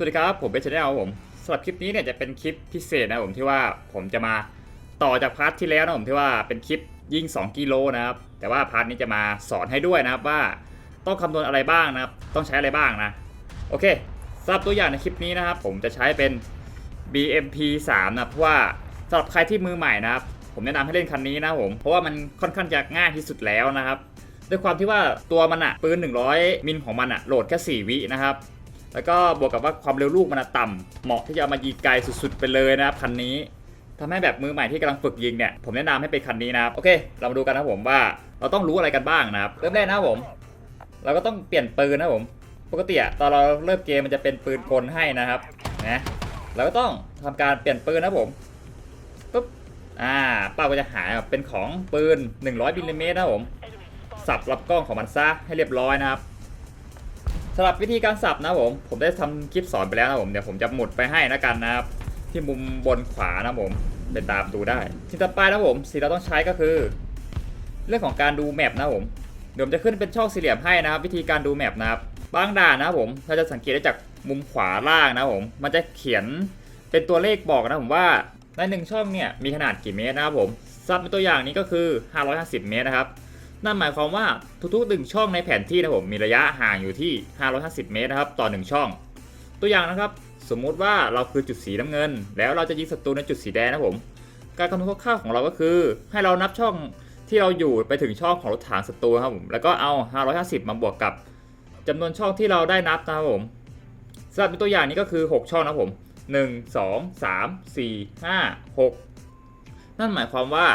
วัสดีครับผมเบสชแนลผมสำหรับคลิปนี้เนี่ยจะเป็นคลิปพิเศษนะผมที่ว่าผมจะมาต่อจากพาร์ทที่แล้วนะผมที่ว่าเป็นคลิปยิง 2 กิโลนะครับแต่ว่าพาร์ทนี้จะมาสอนให้ด้วยนะครับว่าต้องคำนวณอะไรบ้างนะครับต้องใช้อะไรบ้างนะโอเคสำหรับตัวอย่างในคลิปนี้นะครับผมจะใช้เป็น BMP 3นะเพราะว่าสำหรับใครที่มือใหม่นะครับผมแนะนำให้เล่นคันนี้นะผมเพราะว่ามันค่อนข้างจะง่ายที่สุดแล้วนะครับด้วยความที่ว่าตัวมันอะปืน 100 มิลของมันอะโหลดแค่ 4 วินะครับ แล้วก็บวกกับว่าความเร็วลูกมันต่ำเหมาะที่จะเอามายิงไกลสุดๆไปเลยนะครับคันนี้ทำให้แบบมือใหม่ที่กำลังฝึกยิงเนี่ยผมแนะนำให้เป็นคันนี้นะครับโอเค เรามาดูกันนะผมว่าเราต้องรู้อะไรกันบ้างนะครับเริ่มแรกนะผม เราก็ต้องเปลี่ยนปืนนะผมปกติอะตอนเราเริ่มเกมมันจะเป็นปืนกลให้นะครับนะเราก็ต้องทำการเปลี่ยนปืนนะผมปุ๊บอ่าเป้าก็จะหายเป็นของปืน 100มิลลิเมตรนะผมสับรับกล้องของมันซะให้เรียบร้อยนะครับ สำหรับวิธีการสับนะผม ผมได้ทำคลิปสอนไปแล้วนะผม เดี๋ยวผมจะหมุดไปให้นะกันนะครับ ที่มุมบนขวานะผมไปตามดูได้สิ่งต่อไปนะผม สิ่งเราต้องใช้ก็คือ เรื่องของการดูแมปนะผมเดี๋ยวผมจะขึ้นเป็นช่องสี่เหลี่ยมให้นะครับ วิธีการดูแมปนะครับบางด่านนะผมเราจะสังเกตได้จากมุมขวาล่างนะผม มันจะเขียนเป็นตัวเลขบอกนะผมว่าในหนึ่งช่องเนี่ยมีขนาดกี่เมตรนะครับผมซับเป็นตัวอย่างนี้ก็คือ 550 เมตรนะครับ นั่นหมายความว่าทุกๆหนึ่งช่องในแผนที่นะผมมีระยะห่างอยู่ที่ 550 เมตรนะครับต่อหนึ่งช่อง ตัวอย่างนะครับสมมุติว่าเราคือจุดสีน้ำเงิน แล้วเราจะยิงศัตรูในจุดสีแดงนะผม การคำนวณคร่าวๆของเราก็คือ ให้เรานับช่องที่เราอยู่ไปถึงช่องของรถถังศัตรูครับผมแล้วก็เอา 550 มาบวกกับจำนวนช่องที่เราได้นับนะครับผมสำหรับตัวอย่างนี้ก็คือ 6 ช่องนะผม 1 2 3 4 5 6 นั่นหมายความว่า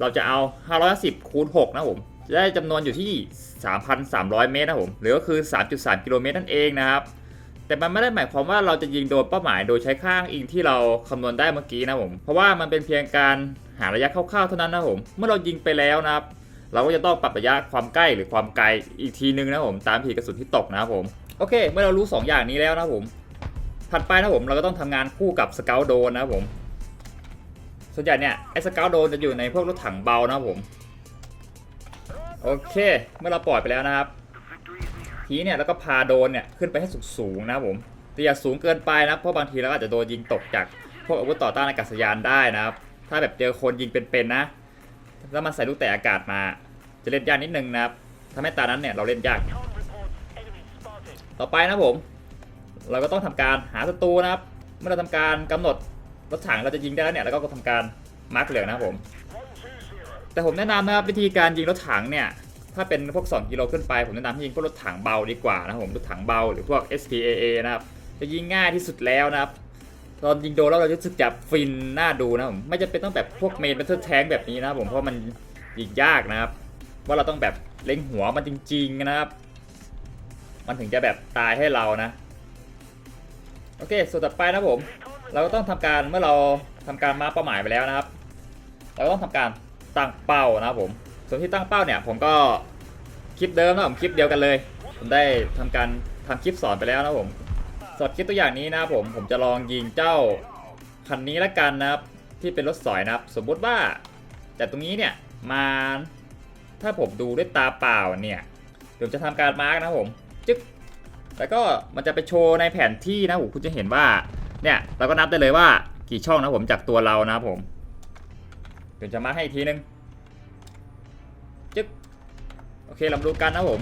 เราจะเอา 550คูณ6นะผม ได้จำนวนอยู่ที่ 3,300 เมตรนะผม หรือก็คือ 3.3 กิโลเมตรนั่นเองนะครับ แต่มันไม่ได้หมายความว่าเราจะยิงโดนเป้าหมายโดยใช้ข้างอิงที่เราคำนวณได้เมื่อกี้นะผม เพราะว่ามันเป็นเพียงการหาระยะคร่าวๆเท่านั้นนะผม เมื่อเรายิงไปแล้วนะครับ เราก็จะต้องปรับระยะความใกล้หรือความไกลอีกทีนึงนะผม ตามทีกระสุนที่ตกนะครับผม โอเค เมื่อเรารู้ 2 อย่างนี้แล้วนะผม ถัดไปนะผม เราก็ต้องทำงานคู่กับสเกลโดนนะผม ส่วนใหญ่เนี่ยไอ้สเกลโดนจะอยู่ในพวกรถถังเบานะผม โอเค เมื่อเราปล่อยไปแล้วนะครับ ทีเนี่ยแล้วก็พาโดนเนี่ยขึ้นไปให้สูงๆนะผมแต่อย่าสูงเกินไปนะเพราะบางทีเราก็อาจจะโดนยิงตกจากพวกอาวุธต่อต้านอากาศยานได้นะครับ ถ้าแบบเจอคนยิงเป็นๆนะแล้วมันใส่ลูกแต่อากาศมา จะเล่นยากนิดนึงนะครับถ้าไม่ตานั้นเนี่ยเราเล่นยาก ต่อไปนะผม เราก็ต้องทำการหาศัตรูนะครับ เมื่อเราทำการกำหนดรถถังเราจะยิงได้แล้วเนี่ยแล้วก็ทำการมาร์กเหลืองนะครับผม แต่ผมแนะนำนะครับวิธีการยิงรถถังเนี่ยถ้าเป็นพวก 2 กิโลขึ้นไป ผมแนะนำให้ยิงพวกรถถังเบาดีกว่านะครับผมรถถังเบาหรือพวก SPAA นะครับจะยิงง่ายที่สุดแล้วนะครับตอนยิงโดนแล้วเราจะรู้สึกจับฟินน่าดูนะผมไม่จำเป็นต้องแบบพวกเมนเป็นเทอร์แทงแบบนี้นะผมเพราะมันยิงยากนะครับ ว่าเราต้องแบบเล็งหัวมันจริง ๆนะครับ มันถึงจะแบบตายให้เรานะโอเคส่วนต่อไปนะครับผม เราก็ต้องทำการเมื่อเราทำการมาเป้าหมายไปแล้วนะครับ เราก็ต้องทำการ ตั้งเป้านะครับผม ส่วนที่ตั้งเป้าเนี่ยผมก็คลิปเดิมนะผมคลิปเดียวกันเลย ผมได้ทำการทำคลิปสอนไปแล้วนะผมสอนคลิปตัวอย่างนี้นะครับผมผมจะลองยิงเจ้าคันนี้ละกันนะครับที่เป็นรถสอยนะครับ สมมุติว่าจากตรงนี้เนี่ยมาถ้าผมดูด้วยตาเปล่าเนี่ยผมจะทำการมาร์กนะผมจึ๊กแล้วก็มันจะไปโชว์ในแผนที่นะผมคุณจะเห็นว่าเนี่ยเราก็นับได้เลยว่ากี่ช่องนะผมจากตัวเรานะผม เดี๋ยวจะมาให้อีกทีนึงจึ๊กโอเคเราดูกันนะผม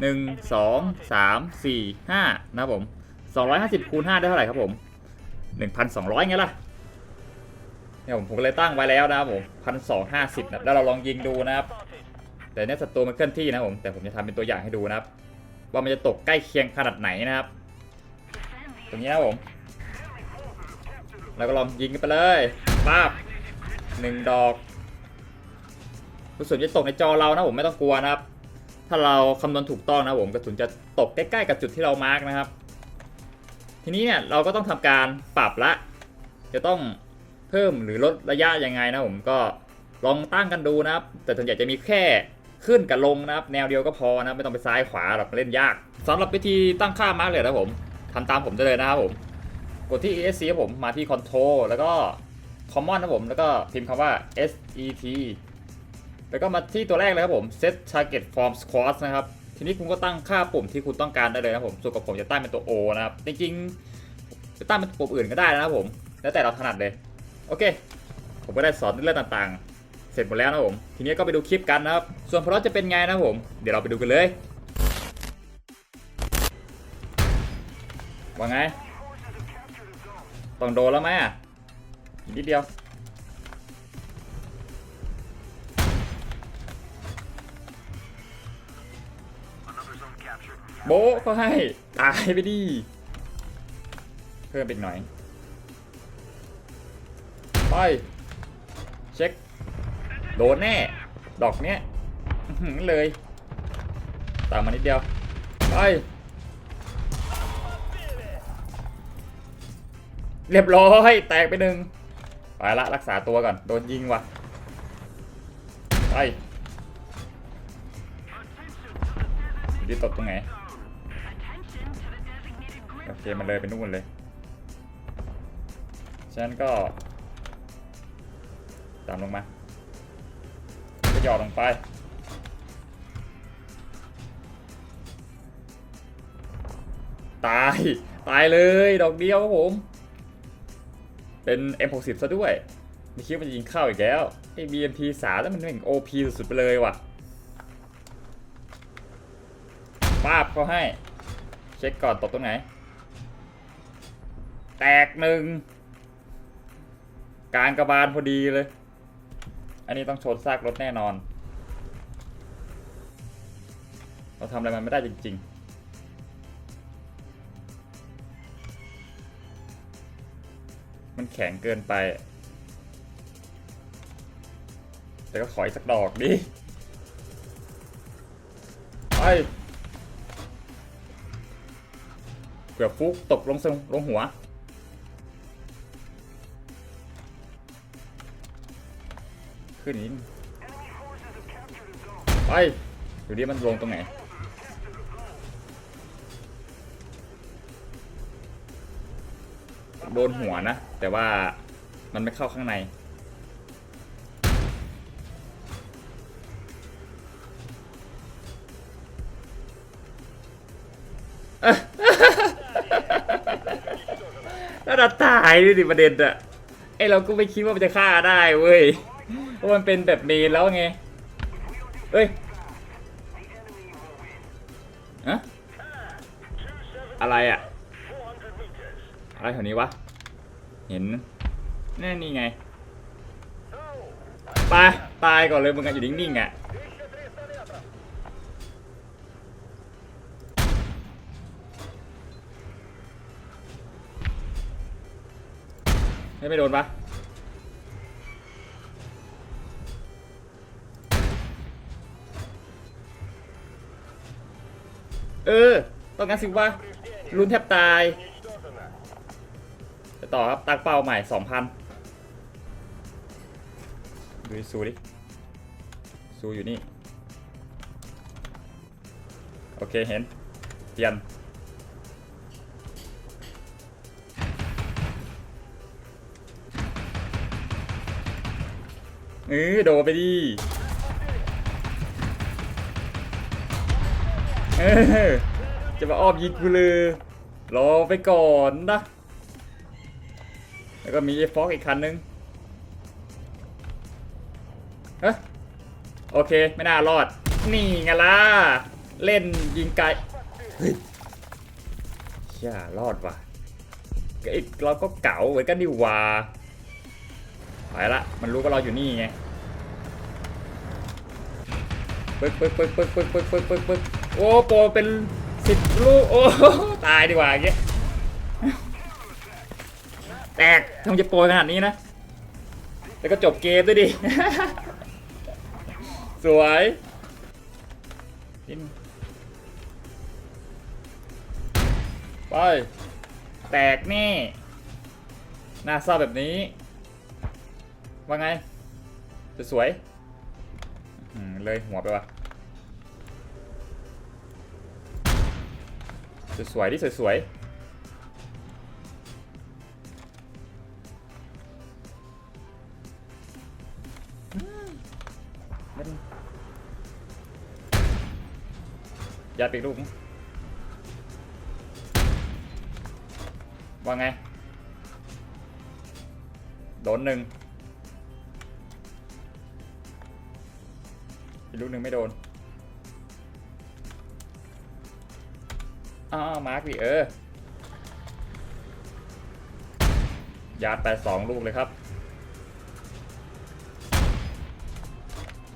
หนึ่งสองสามสี่ห้านะผมสองร้อยห้าสิบคูณห้าได้เท่าไหร่ครับผมหนึ่งพันสองร้อยไงล่ะเนี่ยผมผมก็เลยตั้งไว้แล้วนะครับผมพันสองห้าสิบนะแล้วเราลองยิงดูนะครับ แต่เนี่ยศัตรูมันเคลื่อนที่นะผม แต่ผมจะทำเป็นตัวอย่างให้ดูนะครับ ว่ามันจะตกใกล้เคียงขนาดไหนนะครับ ตรงนี้นะผม แล้วก็ลองยิงกันไปเลยป้าบ หนึ่งดอกกระสุนจะตกในจอเรานะผมไม่ต้องกลัวนะครับ ถ้าเราคำนวณถูกต้องนะผมกระสุนจะตกใกล้ๆกับจุดที่เรามาร์กนะครับ ทีนี้เนี่ยเราก็ต้องทำการปรับละ จะต้องเพิ่มหรือลดระยะยังไงนะผมก็ลองตั้งกันดูนะครับ แต่ส่วนใหญ่จะมีแค่ขึ้นกับลงนะครับ แนวเดียวก็พอนะไม่ต้องไปซ้ายขวาหรอกเล่นยากสำหรับวิธีตั้งค่ามาร์กเลยนะผมทำตามผมได้เลยนะครับผมกดที่ ESC ผมมาที่ Control แล้วก็ Common นะผม แล้วก็พิมพ์คำว่า SET แล้วก็มาที่ตัวแรกเลยครับผม set target form squad นะครับ ทีนี้คุณก็ตั้งค่าปุ่มที่คุณต้องการได้เลยนะผม ส่วนกับผมจะตั้งเป็นตัว O นะครับ จริงๆ จะตั้งเป็นปุ่มอื่นก็ได้นะครับผม แล้วแต่เราถนัดเลย โอเค ผมก็ได้สอนเรื่องต่างๆ เสร็จหมดแล้วนะผม ทีนี้ก็ไปดูคลิปกันนะครับ ส่วนพลอตจะเป็นไงนะผม เดี๋ยวเราไปดูกันเลย ว่าไง ต้องโดนแล้วไหมอะ นิดเดียว โบะเขาให้ ตายไปดิ เพิ่มไปอีกหน่อย ไป เช็ค โดนแน่ ดอกเนี้ยเลย ตามมานิดเดียว ไปเรียบร้อย แตกไปหนึ่ง ไปละรักษาตัวก่อน โดนยิงว่ะ ไปดีตบตรงไหน โอเค มันเลยไปนู่นเลย ฉะนั้นก็ ตามลงมา ก็หยอดลงไป ตาย ตายเลย ดอกเดียวครับผม เป็น M60 ซะด้วยไม่คิดว่ามันจะยิงเข้าอีกแล้วไอ้ BMP 3แล้วมันเป็น OP สุดๆไปเลยว่ะป้าบเขาให้ เช็คก่อนตกตรงไหน แตกหนึ่งกลางกระบาลพอดีเลย อันนี้ต้องชนซากรถแน่นอน เราทำอะไรมันไม่ได้จริง ๆ มันแข็งเกินไป แต่ก็ขออีกสักดอกดิไปเกือบฟุกตกลงทรงลงหัว ขึ้นนิดไปดูดิมันลงตรงไหน โดนหัวนะ แต่ว่ามันไม่เข้าข้างใน แล้วเราตายด้วยดิประเด็นอะไอเราก็ไม่คิดว่ามันจะฆ่าได้เว้ย เพราะมันเป็นแบบเมนแล้วไงเฮ้ยอะอะไรอะ อะไรแถวนี้วะ เห็นแน่นี่ไง ไป ตายก่อนเลยมึงกันอยู่นิ่งๆอะไม่ไม่โดนปะเออ ต้องงั้นสิวะรุนแทบตาย ไปต่อครับตั้งเป้าใหม่สองพันดูซูดิซูอยู่นี่ โอเคเห็น เปลี่ยนเออโดไปดิเออจะมาอ้อมยิงกูเลยรอไปก่อนนะ แล้วก็มีไอ้ฟอกอีกคันนึงเฮ้ยโอเค ไม่น่ารอด นี่ไงล่ะ เล่นยิงไกลเฮ้ยเชี่ยรอดว่ะก็อีกเราก็เก๋าเหมือนกันดิว่าไปละ มันรู้ว่าเราอยู่นี่ไงปึ๊กปึ๊กปึ๊กปึ๊กปึ๊กปึ๊กปึ๊กปึ๊กปึ๊กโอ้โปรเป็นสิบลูก โอ้ ตายดีกว่าอย่างเงี้ย แตกทำไมจะโปรยขนาดนี้นะ แล้วก็จบเกมด้วยดิ สวยไป แตกแน่หน้าเศร้าแบบนี้ ว่าไง จะสวยเลยหัวไปว่ะสวยๆดิสวยๆ ยัดไปอีลูกว่าไง โดนหนึ่งอีกลูกหนึ่งไม่โดนอ้าวมาร์กดิเออ ยาดไปสองลูกเลยครับ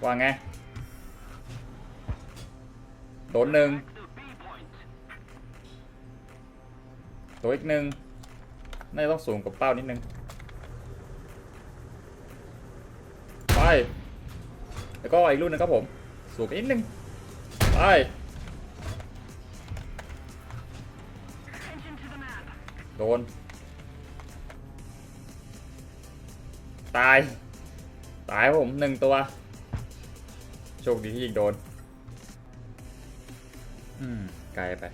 ว่าไง โดนหนึ่งตัวอีกหนึ่งน่าจะต้องสูงกว่าเป้านิดนึง ไป แล้วก็อีกลูกหนึงครับผม สูงไปนิดนึง ไป โดน ตาย ตายผมหนึ่งตัว โชคดีที่ยิงโดน อืมไกลไป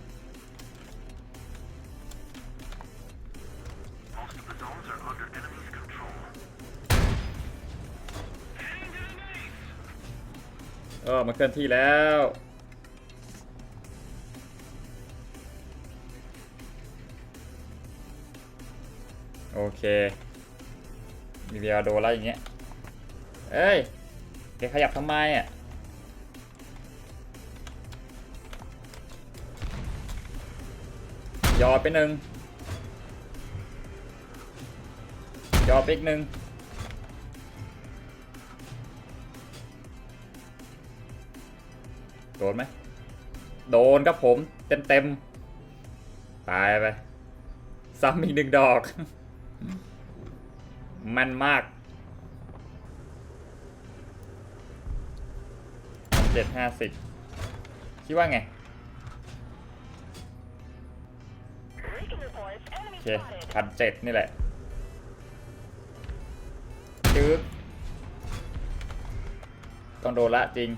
เออมันเคลื่อนที่แล้วโอเค มีเวียโดนแล้วอย่างเงี้ย เอ้ย แกขยับทำไมอะ ยอดไปหนึ่งยอดไปอีกหนึ่งโดนไหมโดนครับผมเต็มเต็มๆตายไปซ้ำอีกหนึ่งดอก มันมากเจ็ดห้าสิบคิดว่าไง โอเคพันเจ็ดนี่แหละจึ๊กต้องโดนละจริง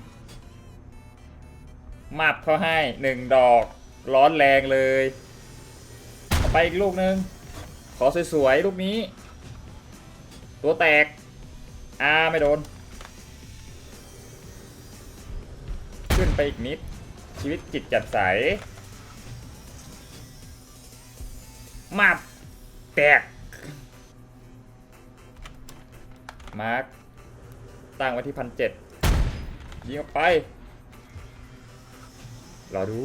มับเขาให้หนึ่งดอก ร้อนแรงเลยเอาไปอีกลูกนึง ขอสวยๆ ลูกนี้ ตัวแตก อ่า ไม่โดน ขึ้นไปอีกนิด ชีวิตจิตจัดใส มาแตก มาร์คตั้งไว้ที่พันเจ็ดยิงออกไป รอดู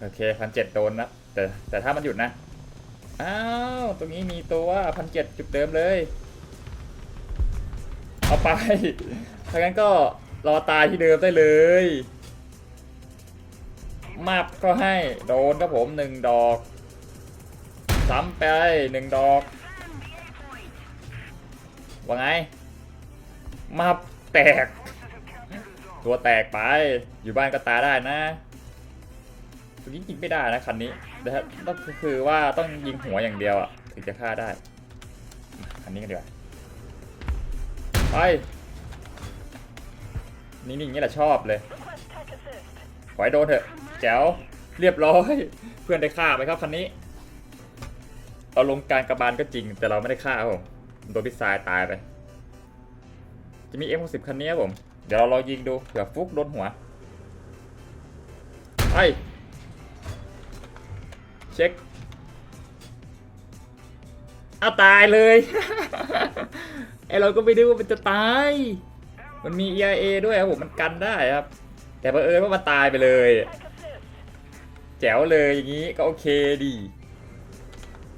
โอเคพันเจ็ดโดนนะ แต่แต่ถ้ามันหยุดนะ อ้าว ตรงนี้มีตัวพันเจ็ดจุดเดิมเลย เอาไปถ้างั้นก็รอตายที่เดิมได้เลย มับก็ให้โดนครับผมหนึ่งดอกซ้ำไปหนึ่งดอกว่าไงมับแตก ตัวแตกไปอยู่บ้านก็ตาได้นะตัวนี้ยิงไม่ได้นะคันนี้แต่ถ้าต้องคือว่าต้องยิงหัวอย่างเดียวอะถึงจะฆ่าได้คันนี้กันดีกว่าไปนี่นี่นี้แหละชอบเลยขอให้โดนเถอะ แจ๋วเรียบร้อย เพื่อนได้ฆ่าไปครับคันนี้ เอาลงการกระบาลก็จริง แต่เราไม่ได้ฆ่าผมโดนพิซซายตายไป จะมี M60 คันนี้ผม เดี๋ยวเราลองยิงดูเผื่อฟุกโดนหัวไปเช็คเอาตายเลยไอเราก็ไม่ได้ว่ามันจะตาย มันมี EIA ด้วยครับผมมันกันได้ครับ แต่บังเอิญว่ามันตายไปเลย แจ๋วเลยอย่างนี้ก็โอเคดี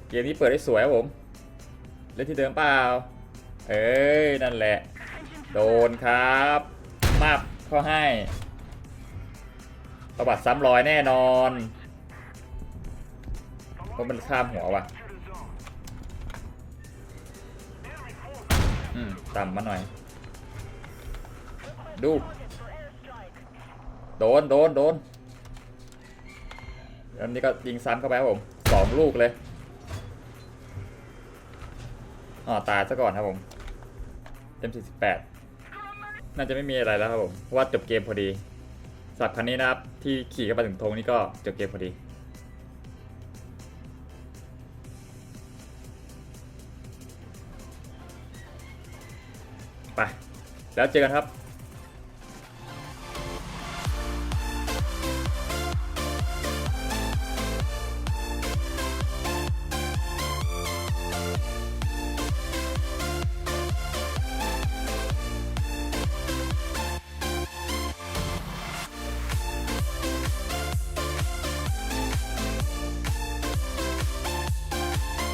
เกมนี้เปิดได้สวยครับผมเล่นที่เดิมเปล่า เอ้ยนั่นแหละ โดนครับมาบเข้าให้ประวัติซ้ำรอยแน่นอนเพราะมันข้ามหัวว่ะอืมต่ำมาหน่อย ดู โดน โดน โดน แล้วนี่ก็ยิงซ้ำเข้าไปครับผมสองลูกเลยอ๋อตายซะก่อนครับผมเต็ม48 น่าจะไม่มีอะไรแล้วครับผมเพราะว่าจบเกมพอดีสับคันนี้นะครับ ที่ขี่กันมาถึงธงนี่ก็จบเกมพอดีไปแล้วเจอกันครับ